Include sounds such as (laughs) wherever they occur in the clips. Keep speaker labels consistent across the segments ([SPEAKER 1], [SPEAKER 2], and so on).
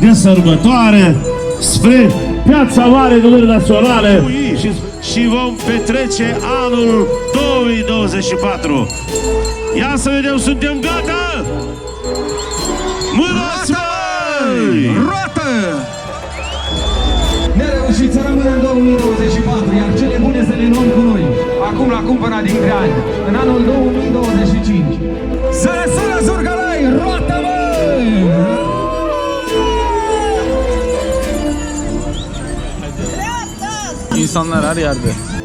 [SPEAKER 1] de sărbătoare spre Piața Mare Gălări Naționale și, și vom petrece anul 2024. Ia să vedem, suntem gata? Mânați mai!
[SPEAKER 2] Roată! Ne reușit să rămânem în 2024, iar cele bune să le luăm cu noi. Acum la cumpăra dintre ani, în anul 2025. Să răsună
[SPEAKER 3] İnsanlar her yerde.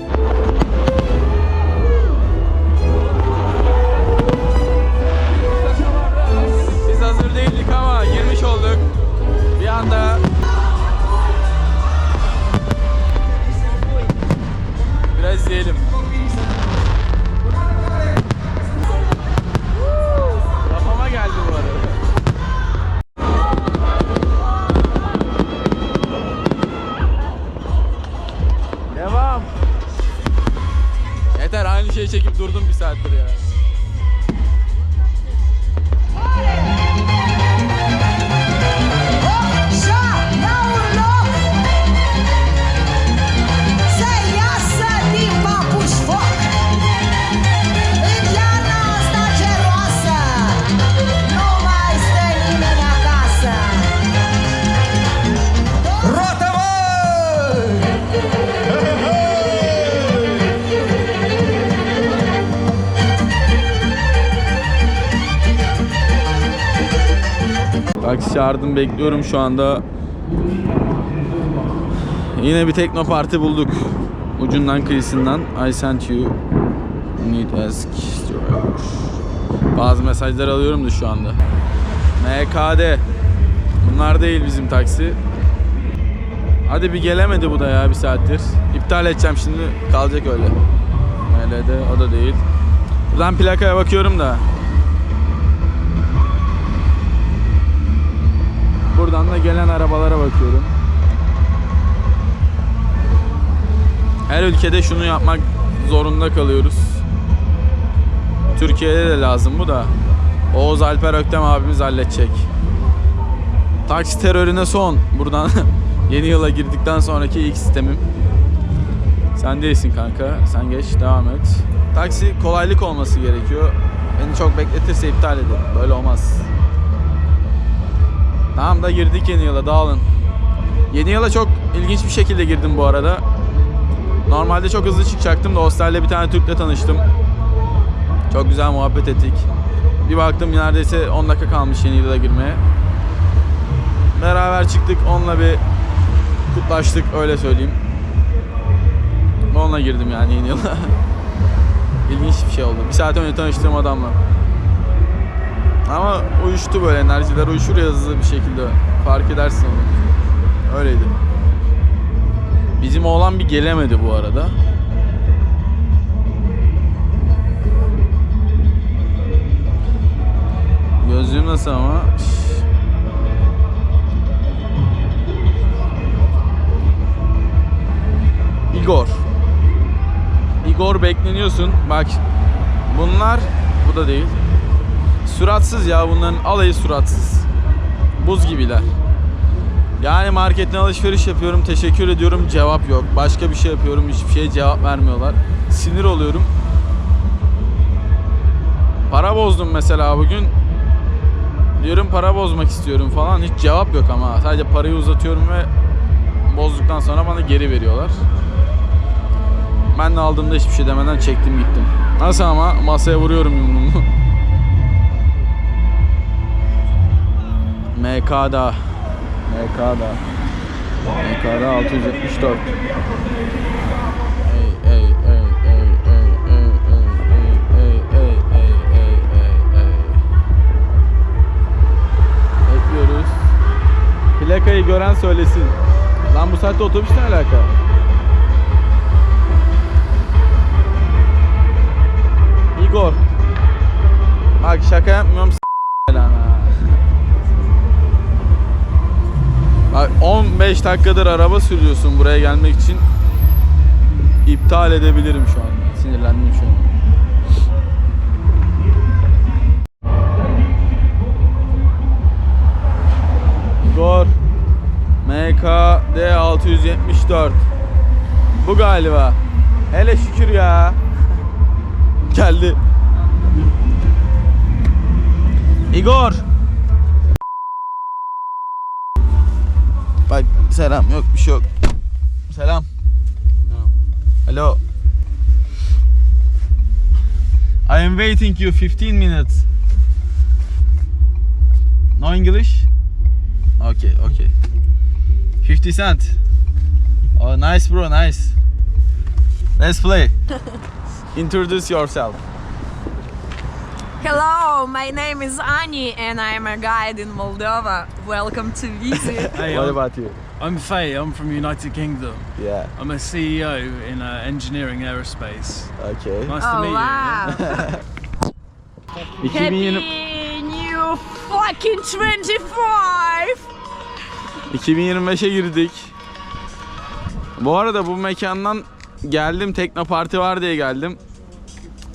[SPEAKER 3] Çağırdım bekliyorum şu anda. Yine bir tekno parti bulduk. Ucundan kıyısından. I sent you. Need ask. Bazı mesajlar alıyorum da şu anda. MKD. Bunlar değil bizim taksi. Hadi bir gelemedi bu da ya bir saattir. İptal edeceğim şimdi. Kalacak öyle. MLD o da değil. Buradan plakaya bakıyorum da. Buradan da gelen arabalara bakıyorum. Her ülkede şunu yapmak zorunda kalıyoruz. Türkiye'de de lazım bu da. Oğuz Alper Öktem abimiz halledecek. Taksi terörüne son. Buradan (laughs) yeni yıla girdikten sonraki ilk sistemim. Sen değilsin kanka. Sen geç devam et. Taksi kolaylık olması gerekiyor. Beni çok bekletirse iptal ederim. Böyle olmaz. Tamam da girdik yeni yıla dağılın. Yeni yıla çok ilginç bir şekilde girdim bu arada. Normalde çok hızlı çıkacaktım da hostelde bir tane Türk'le tanıştım. Çok güzel muhabbet ettik. Bir baktım neredeyse 10 dakika kalmış yeni yıla girmeye. Beraber çıktık onunla bir kutlaştık öyle söyleyeyim. Onunla girdim yani yeni yıla. (laughs) İlginç bir şey oldu. Bir saat önce tanıştığım adamla. Ama uyuştu böyle enerjiler uyuşur ya hızlı bir şekilde. Fark edersin onu. Öyleydi. Bizim oğlan bir gelemedi bu arada. Gözlüğüm nasıl ama? Igor. Igor bekleniyorsun. Bak bunlar bu da değil. Suratsız ya bunların alayı suratsız. Buz gibiler. Yani marketten alışveriş yapıyorum, teşekkür ediyorum, cevap yok. Başka bir şey yapıyorum, hiçbir şeye cevap vermiyorlar. Sinir oluyorum. Para bozdum mesela bugün. Diyorum para bozmak istiyorum falan. Hiç cevap yok ama. Sadece parayı uzatıyorum ve bozduktan sonra bana geri veriyorlar. Ben de aldığımda hiçbir şey demeden çektim gittim. Nasıl ama masaya vuruyorum yumruğumu. (laughs) MK'da MK'da MK'da 674 Ey ey ey ey ey ey ey ey ey ey ey ey ey Bekliyoruz Plakayı gören söylesin Lan bu saatte otobüs ne alaka? Igor Bak şaka yapmıyorum 15 dakikadır araba sürüyorsun buraya gelmek için. İptal edebilirim şu an. Sinirlendim şu an. Gor MKD 674 Bu galiba Hele şükür ya (laughs) Geldi Igor selam yok bir şey yok. Selam. Hello. I am waiting you 15 minutes. No English? Okay, okay. 50 cent. Oh, nice bro, nice. Let's play. (laughs) Introduce yourself.
[SPEAKER 4] Hello, my name is Ani and I'm a guide in Moldova. Welcome to visit. (laughs)
[SPEAKER 3] What about you?
[SPEAKER 5] I'm Faye. I'm from United Kingdom.
[SPEAKER 3] Yeah,
[SPEAKER 5] I'm a CEO in uh, engineering aerospace.
[SPEAKER 3] okay.
[SPEAKER 5] Nice to
[SPEAKER 4] oh
[SPEAKER 5] meet
[SPEAKER 4] wow! (laughs)
[SPEAKER 3] 2020
[SPEAKER 4] Happy New fucking 25!
[SPEAKER 3] 2025'e girdik. Bu arada bu mekandan geldim Tekno Parti var diye geldim.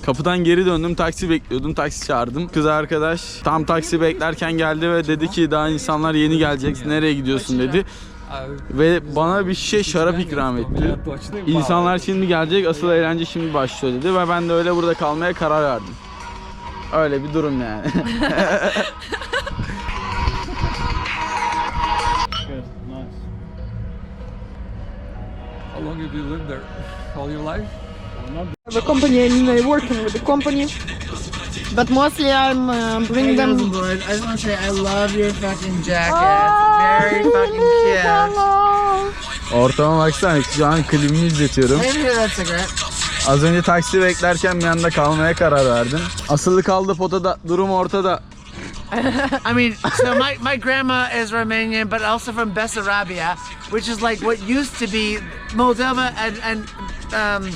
[SPEAKER 3] Kapıdan geri döndüm taksi bekliyordum taksi çağırdım. Kız arkadaş tam taksi beklerken geldi ve dedi ki daha insanlar yeni gelecek nereye gidiyorsun dedi. Ve bana bir şişe şarap ikram etti. İnsanlar şimdi gelecek asıl eğlence şimdi başlıyor dedi ve ben de öyle burada kalmaya karar verdim. Öyle bir durum yani.
[SPEAKER 6] How long have you lived there? All your life?
[SPEAKER 7] the company and uh, working with the company. But mostly I'm uh, bring them.
[SPEAKER 8] I just want to say I love your fucking jacket. Very fucking cute.
[SPEAKER 3] Ortama baksana şu an klibimi izletiyorum.
[SPEAKER 8] Let me hear that cigarette.
[SPEAKER 3] Az önce taksi beklerken bir anda kalmaya karar verdim. Asılı kaldı potada, durum ortada. (laughs)
[SPEAKER 8] I mean, so my, my grandma is Romanian, but also from Bessarabia, which is like what used to be Moldova and, and um,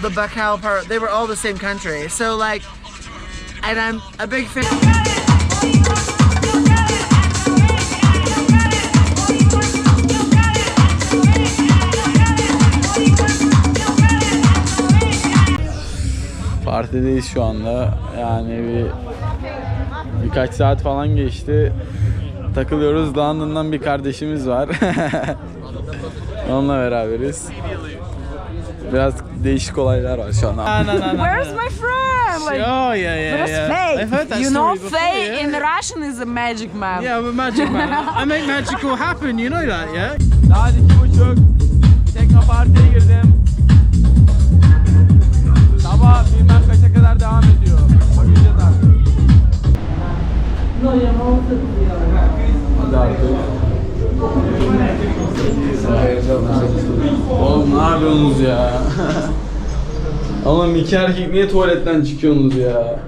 [SPEAKER 8] the Baikal part. They were all the same country. So, like, and I'm a big fan.
[SPEAKER 3] Partideyiz şu anda. Yani bir birkaç saat falan geçti. Takılıyoruz. London'dan bir kardeşimiz var. (laughs) Onunla beraberiz. Biraz değişik olaylar var şu an.
[SPEAKER 4] Where's my friend? Like,
[SPEAKER 5] Oh yeah, yeah, yeah.
[SPEAKER 4] Faye?
[SPEAKER 5] I've heard that
[SPEAKER 4] you
[SPEAKER 5] story
[SPEAKER 4] know,
[SPEAKER 5] before,
[SPEAKER 4] Faye
[SPEAKER 5] yeah.
[SPEAKER 4] in Russian is a magic man.
[SPEAKER 5] Yeah, I'm a magic man. I make magical happen. You know that, yeah?
[SPEAKER 3] Saat iki buçuk. Tekno partiye girdim. Sabah bilmem kaça kadar devam ediyor. Bakacağız artık. Hadi artık. Oğlum ne yapıyorsunuz ya? (laughs) Oğlum iki erkek niye tuvaletten çıkıyorsunuz ya?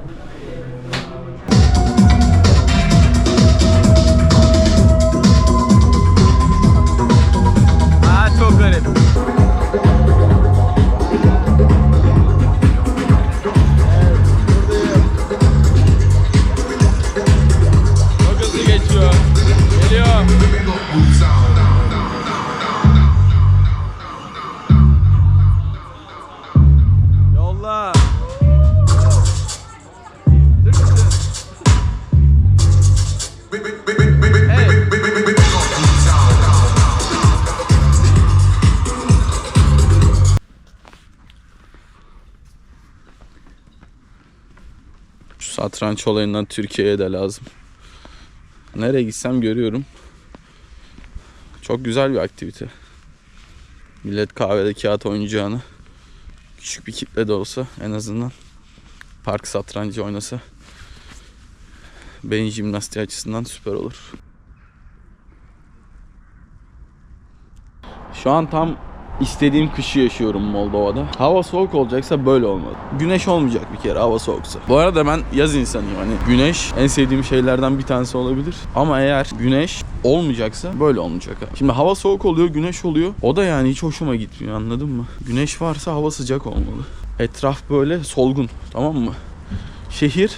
[SPEAKER 3] Satranç olayından Türkiye'ye de lazım. Nereye gitsem görüyorum. Çok güzel bir aktivite. Millet kahvede kağıt oynayacağını küçük bir kitle de olsa en azından park satrancı oynasa beyin jimnastiği açısından süper olur. Şu an tam istediğim kışı yaşıyorum Moldova'da. Hava soğuk olacaksa böyle olmalı. Güneş olmayacak bir kere hava soğuksa. Bu arada ben yaz insanıyım hani güneş en sevdiğim şeylerden bir tanesi olabilir. Ama eğer güneş olmayacaksa böyle olmayacak. Şimdi hava soğuk oluyor, güneş oluyor. O da yani hiç hoşuma gitmiyor anladın mı? Güneş varsa hava sıcak olmalı. Etraf böyle solgun tamam mı? Şehir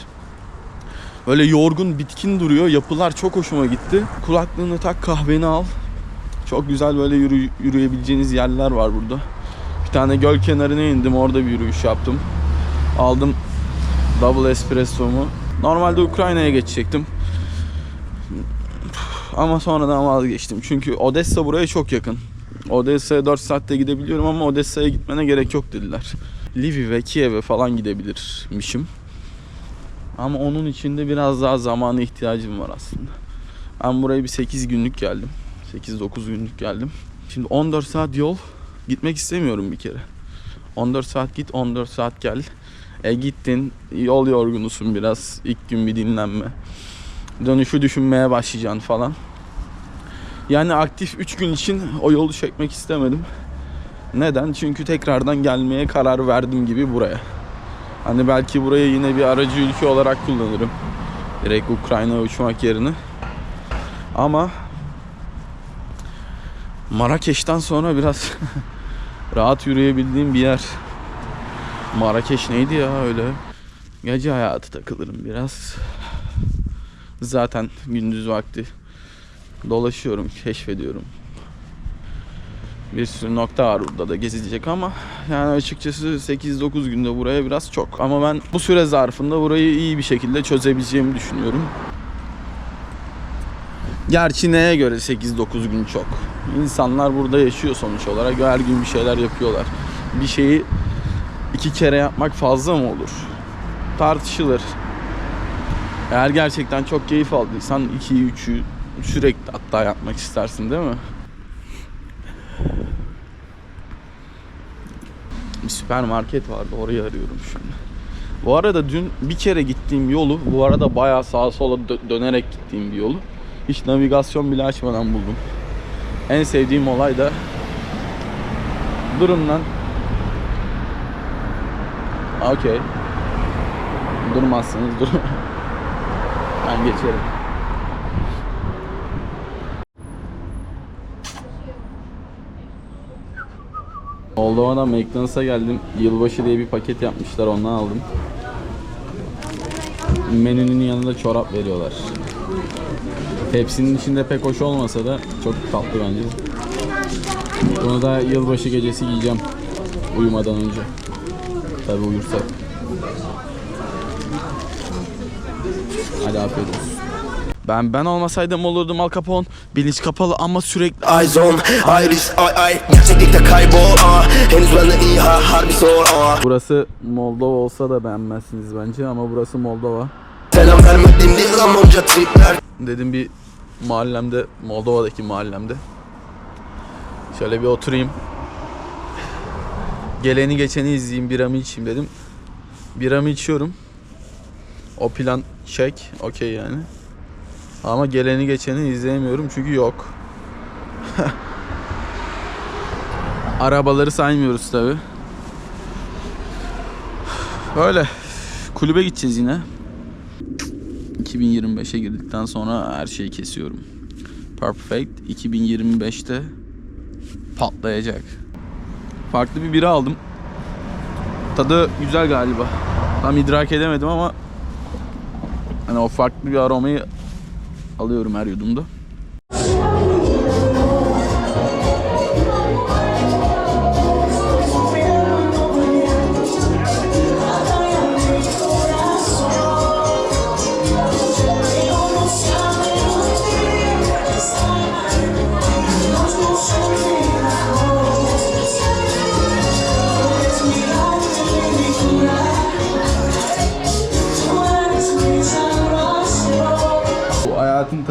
[SPEAKER 3] böyle yorgun, bitkin duruyor. Yapılar çok hoşuma gitti. Kulaklığını tak, kahveni al. Çok güzel böyle yürü, yürüyebileceğiniz yerler var burada. Bir tane göl kenarına indim. Orada bir yürüyüş yaptım. Aldım double espresso'mu. Normalde Ukrayna'ya geçecektim. Ama sonradan vazgeçtim. Çünkü Odessa buraya çok yakın. Odessa'ya 4 saatte gidebiliyorum ama Odessa'ya gitmene gerek yok dediler. Lviv'e, Kiev'e falan gidebilirmişim. Ama onun için de biraz daha zamana ihtiyacım var aslında. Ben buraya bir 8 günlük geldim. 8-9 günlük geldim. Şimdi 14 saat yol gitmek istemiyorum bir kere. 14 saat git, 14 saat gel. E gittin, yol yorgunusun biraz. İlk gün bir dinlenme. Dönüşü düşünmeye başlayacaksın falan. Yani aktif 3 gün için o yolu çekmek istemedim. Neden? Çünkü tekrardan gelmeye karar verdim gibi buraya. Hani belki burayı yine bir aracı ülke olarak kullanırım. Direkt Ukrayna'ya uçmak yerine. Ama Marrakeş'ten sonra biraz (laughs) rahat yürüyebildiğim bir yer. Marrakeş neydi ya öyle? Gece hayatı takılırım biraz. Zaten gündüz vakti dolaşıyorum, keşfediyorum. Bir sürü nokta var burada da gezilecek ama yani açıkçası 8-9 günde buraya biraz çok. Ama ben bu süre zarfında burayı iyi bir şekilde çözebileceğimi düşünüyorum. Gerçi neye göre 8-9 gün çok? İnsanlar burada yaşıyor sonuç olarak. Her gün bir şeyler yapıyorlar. Bir şeyi iki kere yapmak fazla mı olur? Tartışılır. Eğer gerçekten çok keyif aldıysan 2'yi 3'ü sürekli hatta yapmak istersin değil mi? Bir süpermarket vardı orayı arıyorum şimdi. Bu arada dün bir kere gittiğim yolu, bu arada bayağı sağa sola dö- dönerek gittiğim bir yolu. Hiç navigasyon bile açmadan buldum. En sevdiğim olay da durun lan. Okey. Durmazsınız dur. (laughs) ben geçerim. Moldova'dan McDonald's'a geldim. Yılbaşı diye bir paket yapmışlar ondan aldım. Menünün yanında çorap veriyorlar. Hepsinin içinde pek hoş olmasa da çok tatlı bence. Bunu da yılbaşı gecesi giyeceğim. Uyumadan önce. Tabi uyursak. Hadi afiyet olsun. Ben ben olmasaydım olurdum Al Capone. Bilinç kapalı ama sürekli
[SPEAKER 9] Eyes on iris ay ay Gerçeklikte kaybol ah Henüz benden iyi ha harbi zor ah
[SPEAKER 3] Burası Moldova olsa da beğenmezsiniz bence ama burası Moldova.
[SPEAKER 9] Selam vermedim değil lan onca tripler
[SPEAKER 3] Dedim bir mahallemde, Moldova'daki mahallemde. Şöyle bir oturayım. Geleni geçeni izleyeyim, biramı içeyim dedim. Biramı içiyorum. O plan çek, okey yani. Ama geleni geçeni izleyemiyorum çünkü yok. (laughs) Arabaları saymıyoruz tabi. Böyle. Kulübe gideceğiz yine. 2025'e girdikten sonra her şeyi kesiyorum. Perfect 2025'te patlayacak. Farklı bir bira aldım. Tadı güzel galiba. Tam idrak edemedim ama hani o farklı bir aromayı alıyorum her yudumda.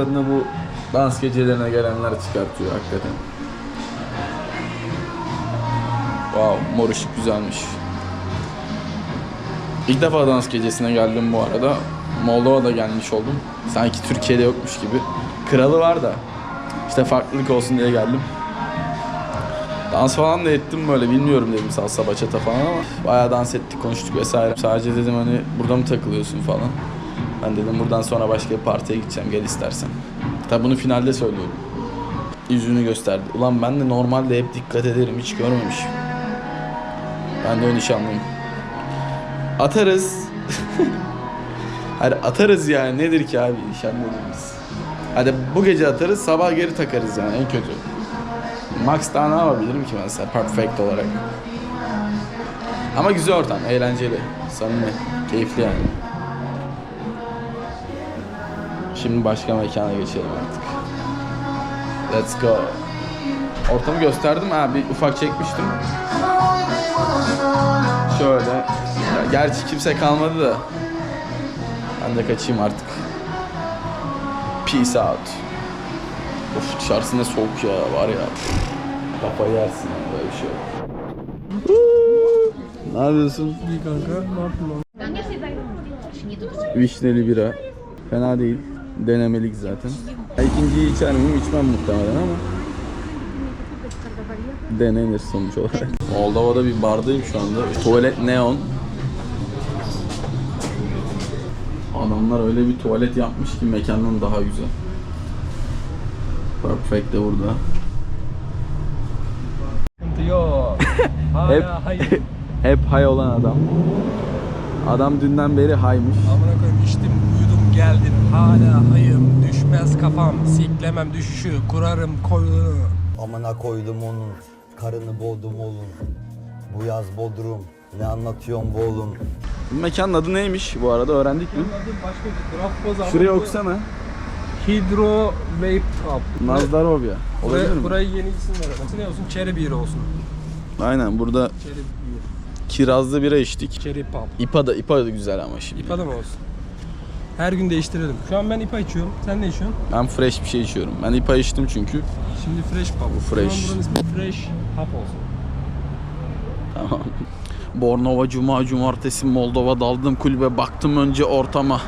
[SPEAKER 3] Tadını bu dans gecelerine gelenler çıkartıyor hakikaten. Wow, mor ışık güzelmiş. İlk defa dans gecesine geldim bu arada. Moldova'da gelmiş oldum. Sanki Türkiye'de yokmuş gibi. Kralı var da. İşte farklılık olsun diye geldim. Dans falan da ettim böyle bilmiyorum dedim salsa bachata falan ama bayağı dans ettik konuştuk vesaire. Sadece dedim hani burada mı takılıyorsun falan. Ben dedim buradan sonra başka bir partiye gideceğim gel istersen. Tabi bunu finalde söylüyorum. Yüzünü gösterdi. Ulan ben de normalde hep dikkat ederim hiç görmemişim. Ben de o nişanlıyım. Atarız. (laughs) Hadi atarız yani nedir ki abi nişanlıyız. Hadi bu gece atarız sabah geri takarız yani en kötü. Max daha ne yapabilirim ki mesela perfect olarak. Ama güzel ortam, eğlenceli, samimi, keyifli yani. Şimdi başka mekana geçelim artık. Let's go. Ortamı gösterdim ha bir ufak çekmiştim. Şöyle. Ya gerçi kimse kalmadı da. Ben de kaçayım artık. Peace out. Of dışarısı ne soğuk ya var ya. Kafayı yersin ya böyle bir şey yok. Ne yapıyorsun? İyi kanka. Ne yapıyorsun? Vişneli bira. Fena değil. Denemelik zaten. İkinciyi içer miyim? İçmem muhtemelen ama. Denenir sonuç olarak. Moldova'da bir bardayım şu anda. Tuvalet neon. Adamlar öyle bir tuvalet yapmış ki mekandan daha güzel. Perfect de burada. hep, (laughs) hep hay olan adam. Adam dünden beri haymış.
[SPEAKER 5] Amına koyayım içtim, geldim. Hala hayım, düşmez kafam. Siklemem düşüşü, kurarım koyunu.
[SPEAKER 10] Amına koydum onun, karını boğdum oğlum. Bu yaz Bodrum, ne anlatıyorsun bu oğlum?
[SPEAKER 3] Bu mekanın adı neymiş bu arada öğrendik mi? Şuraya okusana.
[SPEAKER 5] Hydro Vape Up.
[SPEAKER 3] Nazdarovya. Olabilir
[SPEAKER 5] Buraya,
[SPEAKER 3] mi?
[SPEAKER 5] burayı yeni isimler arasın. Ne olsun? Cherry Beer olsun.
[SPEAKER 3] Aynen burada
[SPEAKER 5] Cherry Beer.
[SPEAKER 3] kirazlı bira içtik.
[SPEAKER 5] Cherry Pop.
[SPEAKER 3] İpa da, İpa da güzel ama şimdi.
[SPEAKER 5] İPA da mı olsun? Her gün değiştirelim. Şu an ben IPA içiyorum. Sen ne içiyorsun?
[SPEAKER 3] Ben fresh bir şey içiyorum. Ben İpa içtim çünkü.
[SPEAKER 5] Şimdi Fresh Pop.
[SPEAKER 3] Bu fresh.
[SPEAKER 5] Buranın ismi Fresh Pop olsun.
[SPEAKER 3] Tamam. Bornova Cuma Cumartesi Moldova daldım kulübe baktım önce ortama.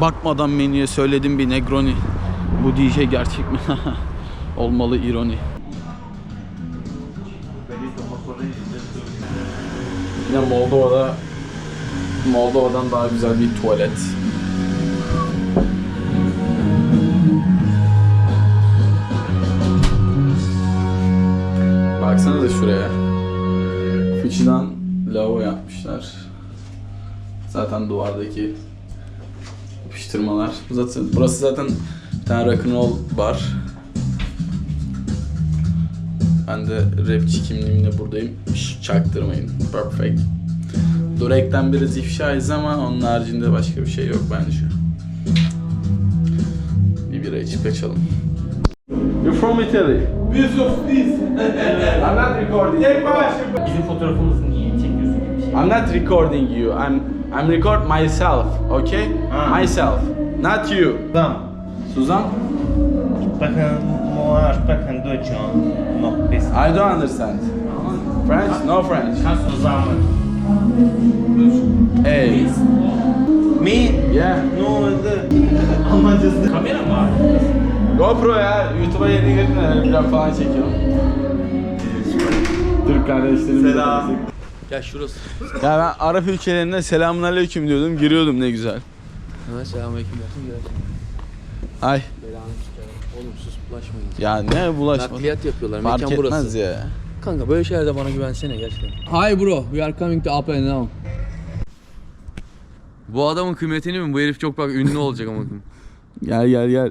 [SPEAKER 3] Bakmadan menüye söyledim bir Negroni. Bu DJ gerçek mi? (laughs) Olmalı ironi. Yine Moldova'da Moldova'dan daha güzel bir tuvalet. Fıçıdan lavabo yapmışlar. Zaten duvardaki yapıştırmalar. Zaten, burası zaten bir tane rock'n'roll bar. Ben de rapçi kimliğimle buradayım. Şş, çaktırmayın. Perfect. Durek'ten biraz ifşayız ama onun haricinde başka bir şey yok bence. Bir bira içip kaçalım. You're from Italy. I'm not recording.
[SPEAKER 11] Bizim fotoğrafımızı niye çekiyorsun gibi bir şey.
[SPEAKER 3] I'm not recording you. I'm I'm record myself, okay? Myself, not you.
[SPEAKER 11] Suzan.
[SPEAKER 3] Suzan? I don't understand. French? No French. Hey.
[SPEAKER 11] Me?
[SPEAKER 3] Yeah.
[SPEAKER 11] No,
[SPEAKER 3] GoPro ya. YouTube'a yeni girdin de vlog falan çekiyorum. Türk kardeşlerim.
[SPEAKER 11] Selam.
[SPEAKER 3] Ya şurası. Ya ben Arap ülkelerinde selamun aleyküm diyordum. Giriyordum ne güzel.
[SPEAKER 12] Ha selamünaleyküm dersin
[SPEAKER 3] Ay.
[SPEAKER 12] Belanı sikerim. Oğlum sus bulaşmayın.
[SPEAKER 3] Ya ne bulaşma.
[SPEAKER 12] Nakliyat yapıyorlar.
[SPEAKER 3] Fark
[SPEAKER 12] Mekan
[SPEAKER 3] etmez
[SPEAKER 12] burası.
[SPEAKER 3] ya.
[SPEAKER 12] Kanka böyle şeylerde bana güvensene gerçekten. Hi bro, we are coming to up and down. Bu adamın kıymetini mi? Bu herif çok bak ünlü olacak ama.
[SPEAKER 3] Gel gel gel.